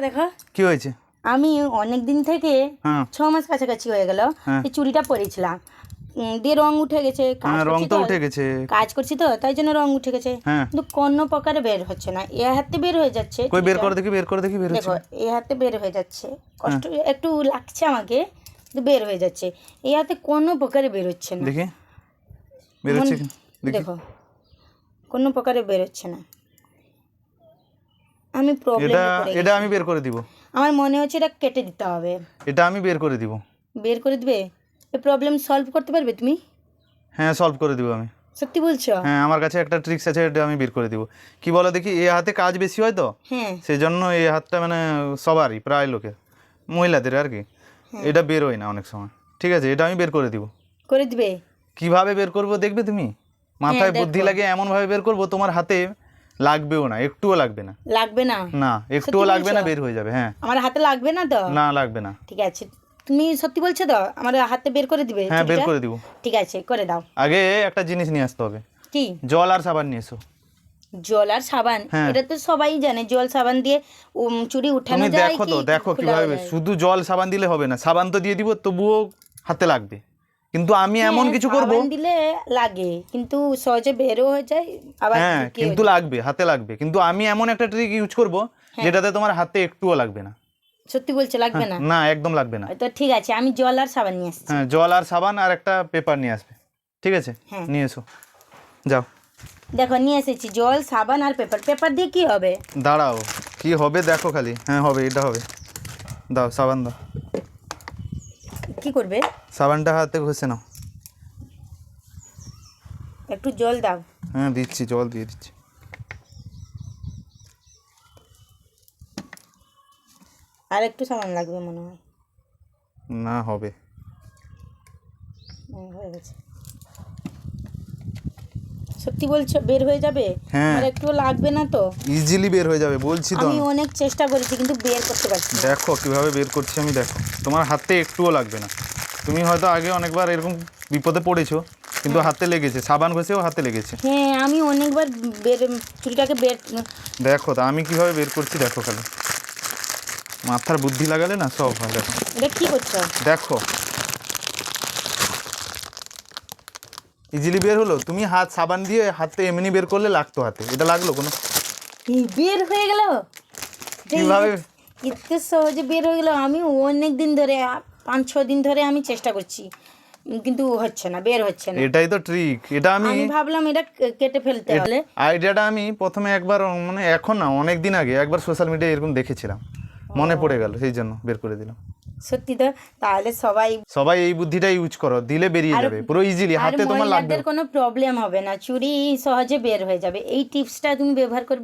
দেখো। কি হয়েছে? আমি অনেক দিন থেকে হ্যাঁ। ছ মাস কাছাকাছি হয়ে গেল। হ্যাঁ। এই চুড়িটা পরেছিলাম। দিয়ে রং উঠে গেছে হ্যাঁ রং তো উঠে গেছে। কাজ করছি তো তাই জন্য রং উঠে গেছে। হ্যাঁ। কিন্তু কোনো প্রকারে বের হচ্ছে না। এ হাতে বের হয়ে যাচ্ছে কই বের করে দেখি বের করে দেখি বের হচ্ছে। দেখো এই হাতে বের হয়ে যাচ্ছে। কষ্ট হ্যাঁ। একটু লাগছে আমাকে কিন্তু বের হয়ে যাচ্ছে। এই হাতে কোনো প্রকারে বের হচ্ছে না। দেখি। বের হচ্ছে দেখো। কোনো প্রকারে বের হচ্ছে না। আমি প্রবলেম এটা এটা আমি বের করে দিব। আমার মনে হচ্ছে এটা কেটে দিতে হবে। এটা আমি বের করে দিব। বের করে দিবে? এই প্রবলেম সলভ করতে পারবে তুমি? হ্যাঁ সলভ করে দিব আমি। সত্যি বলছো? হ্যাঁ আমার কাছে একটা ট্রিক্স আছে এটা আমি বের করে দিব। কি বলো দেখি এ হাতে কাজ বেশি হয় তো? হ্যাঁ। সেই জন্য এই হাতটা মানে সবারই প্রায় লোকের মহিলাদের আর কি। হ্যাঁ। এটা বেরোয় না অনেক সময়। ঠিক আছে এটা আমি বের করে দিব। করে দিবে? কীভাবে বের করব দেখবে তুমি? মাথায় হ্যাঁ, বুদ্ধি লাগে এমন ভাবে বের করব তোমার হাতে লাগবেও না একটুও লাগবে না। লাগবে না? না একটুও লাগবে না বের হয়ে যাবে হ্যাঁ। আমার হাতে লাগবে না তো? না লাগবে না। ঠিক আছে তুমি সত্যি বলছো তো? আমার হাতে বের করে দিবে হ্যাঁ বের করে দিব। ঠিক আছে করে দাও। আগে একটা জিনিস নিয়ে আসতে হবে। কি? জল আর সাবান নিয়ে এসো। জল আর সাবান? হ্যাঁ। এটা তো সবাই জানে জল সাবান দিয়ে চুড়ি উঠানো যায় দেখো তো দেখো কীভাবে শুধু জল সাবান দিলে হবে না সাবান তো দিয়ে দিব তবুও হাতে লাগবে। কিন্তু আমি এমন হ্যাঁ, কিছু করব দিলে লাগে কিন্তু সহজে বেরও হয়ে যায় আবার হ্যাঁ কিন্তু লাগবে হাতে লাগবে। কিন্তু আমি এমন একটা ট্রিক ইউজ করব হ্যাঁ। যেটাতে তোমার হাতে একটুও লাগবে না। সত্যি বলছো লাগবে না? না একদম লাগবে না। তো ঠিক আছে আমি জল আর সাবান নিয়ে আসছি। হ্যাঁ জল আর সাবান আর একটা পেপার নিয়ে আসবে। ঠিক আছে? হ্যাঁ। নিয়ে এসো। যাও। দেখো নিয়ে এসেছি জল সাবান আর পেপার পেপার দিয়ে কি হবে? দাঁড়াও কি হবে দেখো খালি। হ্যাঁ হবে এটা হবে। দাও সাবান দাও। কি করবে? সাবানটা হাতে ঘষে নাও। একটু জল দাও। হ্যাঁ দিচ্ছি জল দিয়ে দিচ্ছি। আর একটু সাবান লাগবে মনে হয়। না হবে। হয়ে গেছে। সত্যি বলছো বের হয়ে যাবে? হ্যাঁ। আর একটু লাগবে না তো? ইজিলি বের হয়ে যাবে বলছি তো। আমি। অনেক চেষ্টা করেছি কিন্তু বের করতে পারছি না। দেখো কীভাবে বের করছি আমি দেখো। তোমার হাতে একটুও লাগবে না। তুমি হয়তো আগে অনেকবার এরকম বিপদে পড়েছো কিন্তু হাতে লেগেছে। সাবান ঘষেও হাতে লেগেছে। হ্যাঁ আমি অনেকবার বের চুরিটাকে বের দেখো তো আমি কীভাবে বের করছি দেখো খালি। মাথার বুদ্ধি লাগালে না সব হয় দেখো। এটা কি করছ? দেখো ইজিলি বের হলো? তুমি হাত সাবান দিয়ে হাতে এমনি বের করলে লাগতো হাতে। এটা লাগল কোনো? বের হয়ে গেল? কীভাবে? এতে সহজে বের হয়ে গেল। আমি অনেক দিন ধরে পাঁচ ছ দিন ধরে আমি চেষ্টা করছি। কিন্তু হচ্ছে না বের হচ্ছে না। এটাই তো ট্রিক এটা আমি আমি ভাবলাম এটা কেটে ফেলতে হলে। আইডিয়াটা আমি প্রথমে একবার মানে এখন না অনেক দিন আগে একবার সোশ্যাল মিডিয়ায় এরকম দেখেছিলাম। মনে পড়ে গেল সেই জন্য বের করে দিলাম। সত্যি তো? তাহলে সবাই সবাই এই বুদ্ধিটা ইউজ করো দিলে বেরিয়ে যাবে পুরো ইজিলি হাতে তোমার লাগবে। কোনো প্রবলেম হবে না চুরি সহজে বের হয়ে যাবে। এই টিপসটা তুমি ব্যবহার করবে।